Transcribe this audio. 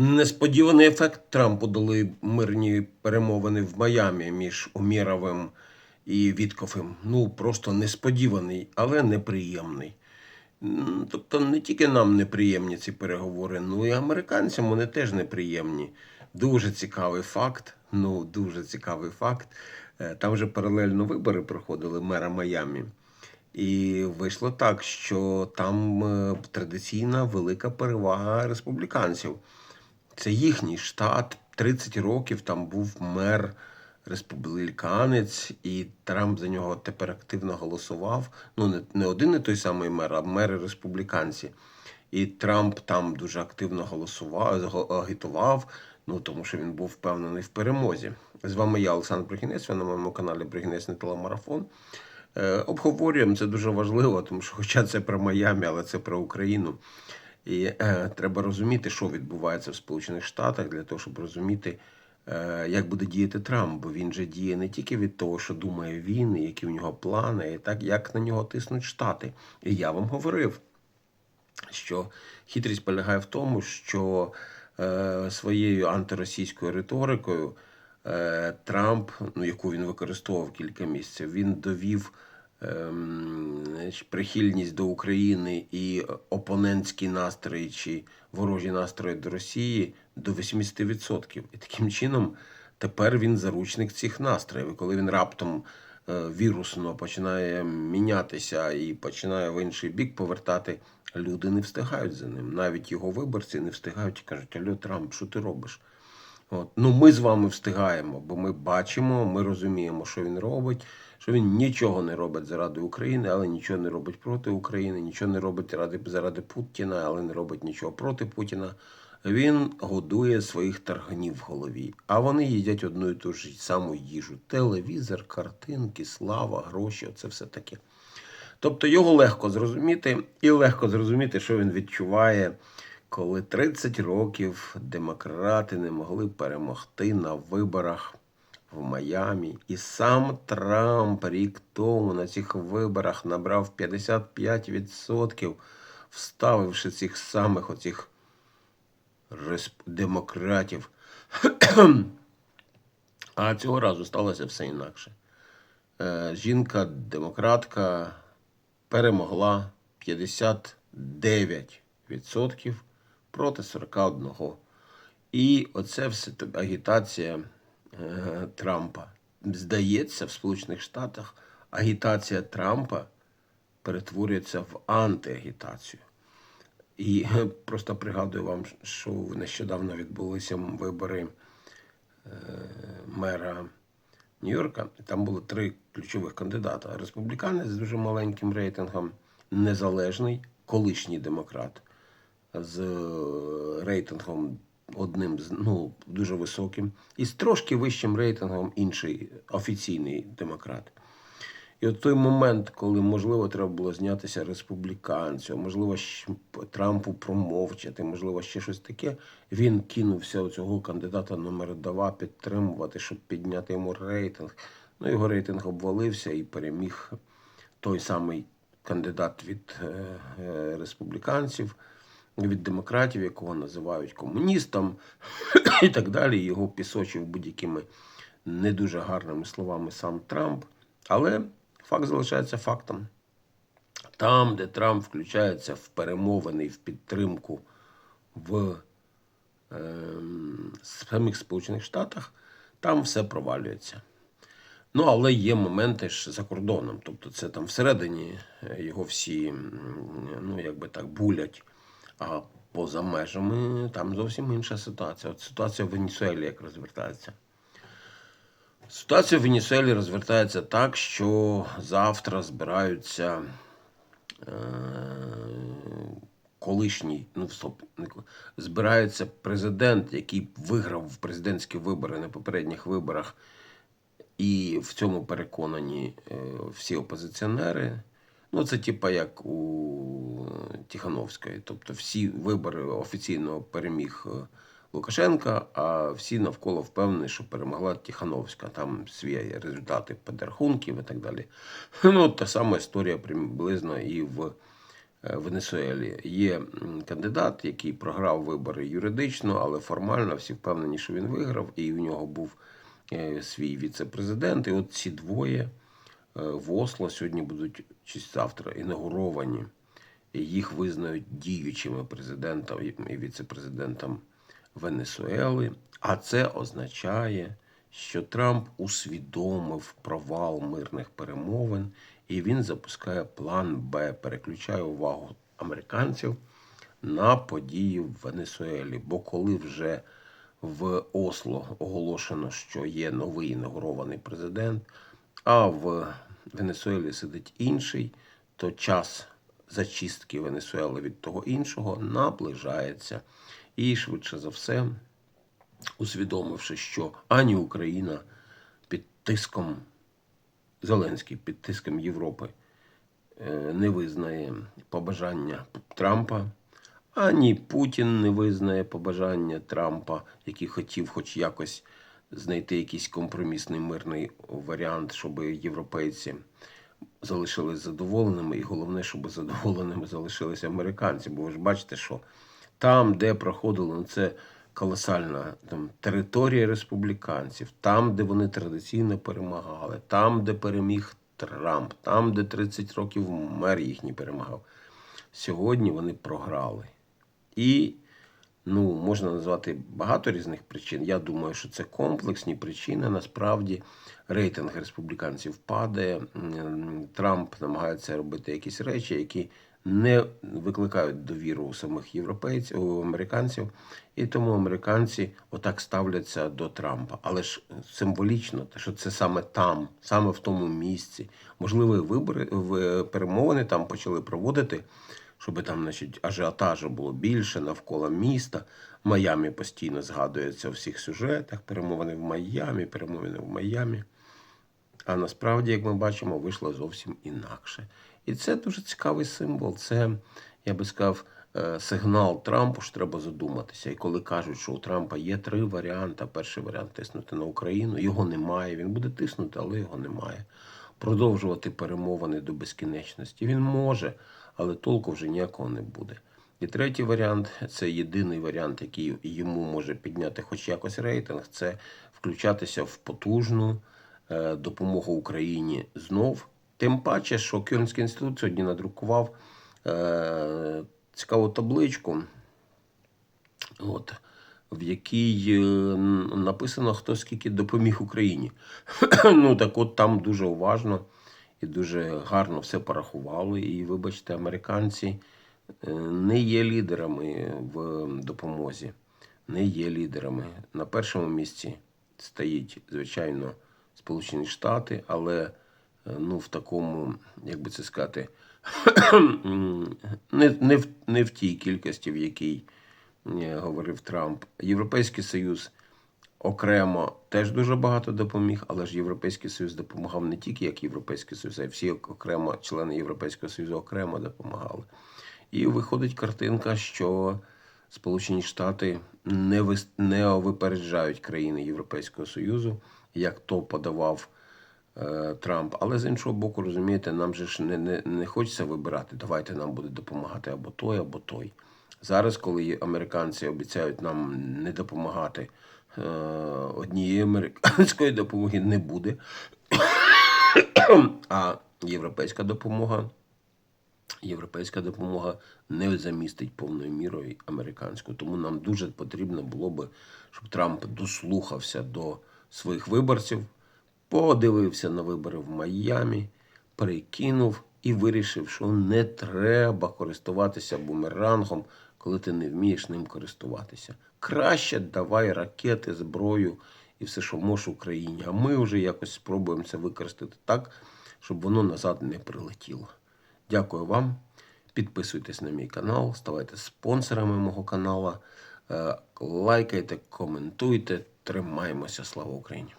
Несподіваний ефект Трампу дали мирні перемовини в Майамі між Умєровим і Віткофем. Ну, просто несподіваний, але неприємний. Тобто не тільки нам неприємні ці переговори, ну і американцям вони теж неприємні. Дуже цікавий факт. Ну, дуже цікавий факт. Е, Там вже паралельно вибори проходили мера Майамі. І вийшло так, що там е, традиційна велика перевага республіканців. Це їхній штат. 30 років там був мер республіканець, і Трамп за нього тепер активно голосував. Ну, не, не один і той самий мер, а мери республіканці. І Трамп там дуже активно голосував, агітував, ну тому що він був впевнений в перемозі. З вами я, Олександр Бригінець, ви на моєму каналі Бригінець телемарафон. Е, обговорюємо це дуже важливо, тому що, хоча це про Майамі, але це про Україну. І е, треба розуміти, що відбувається в Сполучених Штатах, для того, щоб розуміти, е, як буде діяти Трамп. Бо він же діє не тільки від того, що думає він, і які у нього плани, і так як на нього тиснуть Штати. І я вам говорив, що хитрість полягає в тому, що е, своєю антиросійською риторикою е, Трамп, ну яку він використовував кілька місяців, він довів прихильність до України і опонентські настрої чи ворожі настрої до Росії до 80%. І таким чином тепер він заручник цих настроїв. І коли він раптом е, вірусно починає мінятися і починає в інший бік повертати, люди не встигають за ним. Навіть його виборці не встигають і кажуть: Алло, Трамп, що ти робиш? От. Ну, ми з вами встигаємо, бо ми бачимо, ми розуміємо, що він робить, що він нічого не робить заради України, але нічого не робить проти України, нічого не робить ради, заради Путіна, але не робить нічого проти Путіна. Він годує своїх тарганів в голові, а вони їдять одну і ту ж саму їжу: телевізор, картинки, слава, гроші оце все таке. Тобто його легко зрозуміти, і легко зрозуміти, що він відчуває, коли 30 років демократи не могли перемогти на виборах в Майамі. І сам Трамп рік тому на цих виборах набрав 55%, вставивши цих самих оцих демократів. А цього разу сталося все інакше. Е, Жінка-демократка перемогла 59% проти 41%. І оце все агітація е, Трампа. Здається, в Сполучених Штатах агітація Трампа перетворюється в антиагітацію. І е, просто пригадую вам, що нещодавно відбулися вибори е, мера Нью-Йорка. Там було три ключових кандидата: республіканець з дуже маленьким рейтингом, незалежний, колишній демократ з е, рейтингом одним ну дуже високим, і з трошки вищим рейтингом інший офіційний демократ. І от той момент, коли можливо треба було знятися республіканцю, можливо, Трампу промовчати, можливо, ще щось таке. Він кинувся цього кандидата номер два підтримувати, щоб підняти йому рейтинг. Ну, його рейтинг обвалився і переміг той самий кандидат від е, е, республіканців, від демократів, якого називають комуністом, і так далі. Його пісочив будь-якими не дуже гарними словами сам Трамп. Але факт залишається фактом. Там, де Трамп включається в перемовини і в підтримку в ем, самих Сполучених Штатах, там все провалюється. Ну, але є моменти ж за кордоном. Тобто це там всередині е, його всі, ну, якби так, булять. А поза межами там зовсім інша ситуація. От ситуація в Венесуелі як розвертається. Ситуація в Венесуелі розвертається так, що завтра збираються е, колишній, ну стоп, збирається президент, який виграв в президентські вибори на попередніх виборах, і в цьому переконані е, всі опозиціонери. Ну, це типа як у Тихановської. Тобто всі вибори офіційно переміг е, Лукашенка, а всі навколо впевнені, що перемогла Тихановська. Там свої результати підрахунків і так далі. Ну, та сама історія приблизно і в е, Венесуелі. Є кандидат, який програв вибори юридично, але формально всі впевнені, що він виграв, і у нього був е, свій віце-президент. І от ці двоє е, в Осло сьогодні будуть чи завтра інаугуровані. І їх визнають діючими президентом і віце-президентом Венесуели. А це означає, що Трамп усвідомив провал мирних перемовин, і він запускає план Б, переключає увагу американців на події в Венесуелі. Бо коли вже в Осло оголошено, що є новий інаугурований президент, а в Венесуелі сидить інший, то час зачистки Венесуели від того іншого наближається. І швидше за все, усвідомивши, що ані Україна під тиском Зеленський, під тиском Європи е, не визнає побажання Трампа, ані Путін не визнає побажання Трампа, який хотів хоч якось знайти якийсь компромісний мирний варіант, щоб європейці залишились задоволеними, і головне, щоб задоволеними залишилися американці. Бо ви ж бачите, що там, де проходило, ну це колосальна там, територія республіканців, там, де вони традиційно перемагали, там, де переміг Трамп, там, де 30 років мер їхній перемагав. Сьогодні вони програли. І ну, можна назвати багато різних причин. Я думаю, що це комплексні причини. Насправді рейтинг республіканців падає. Трамп намагається робити якісь речі, які не викликають довіру у самих європейців, у американців, і тому американці отак ставляться до Трампа. Але ж символічно, що це саме там, саме в тому місці. Можливо, вибори в перемовини там почали проводити щоб там, значить, ажіотажу було більше навколо міста. Майамі постійно згадується у всіх сюжетах. Перемовини в Майамі, перемовини в Майамі. А насправді, як ми бачимо, вийшло зовсім інакше. І це дуже цікавий символ. Це, я би сказав, е, сигнал Трампу, що треба задуматися. І коли кажуть, що у Трампа є три варіанти. Перший варіант тиснути на Україну, його немає. Він буде тиснути, але його немає. Продовжувати перемовини до безкінечності. Він може, але толку вже ніякого не буде. І третій варіант це єдиний варіант, який йому може підняти хоч якось рейтинг, це включатися в потужну е, допомогу Україні знов. Тим паче, що Кьольнський інститут сьогодні надрукував е, цікаву табличку, от, в якій е, написано, хто скільки допоміг Україні. ну так от там дуже уважно і дуже гарно все порахували. І, вибачте, американці е, не є лідерами в допомозі, не є лідерами. На першому місці стоїть, звичайно, Сполучені Штати, але е, ну, в такому, як би це сказати, не, не, в, не в тій кількості, в якій е, говорив Трамп. Європейський Союз окремо теж дуже багато допоміг, але ж Європейський Союз допомагав не тільки як Європейський Союз, а й всі окремо члени Європейського Союзу окремо допомагали. І виходить картинка, що Сполучені Штати не, вис... не випереджають країни Європейського Союзу, як то подавав е, Трамп. Але з іншого боку, розумієте, нам же ж не, не, не хочеться вибирати. Давайте нам буде допомагати або той, або той. Зараз, коли американці обіцяють нам не допомагати, однієї американської допомоги не буде. а європейська допомога. Європейська допомога не замістить повною мірою американську. Тому нам дуже потрібно було би, щоб Трамп дослухався до своїх виборців, подивився на вибори в Майамі, перекинув і вирішив, що не треба користуватися бумерангом, коли ти не вмієш ним користуватися. Краще давай ракети, зброю і все, що можеш Україні. А ми вже якось спробуємо це використати так, щоб воно назад не прилетіло. Дякую вам. Підписуйтесь на мій канал, ставайте спонсорами мого каналу, е, лайкайте, коментуйте. Тримаємося. Слава Україні!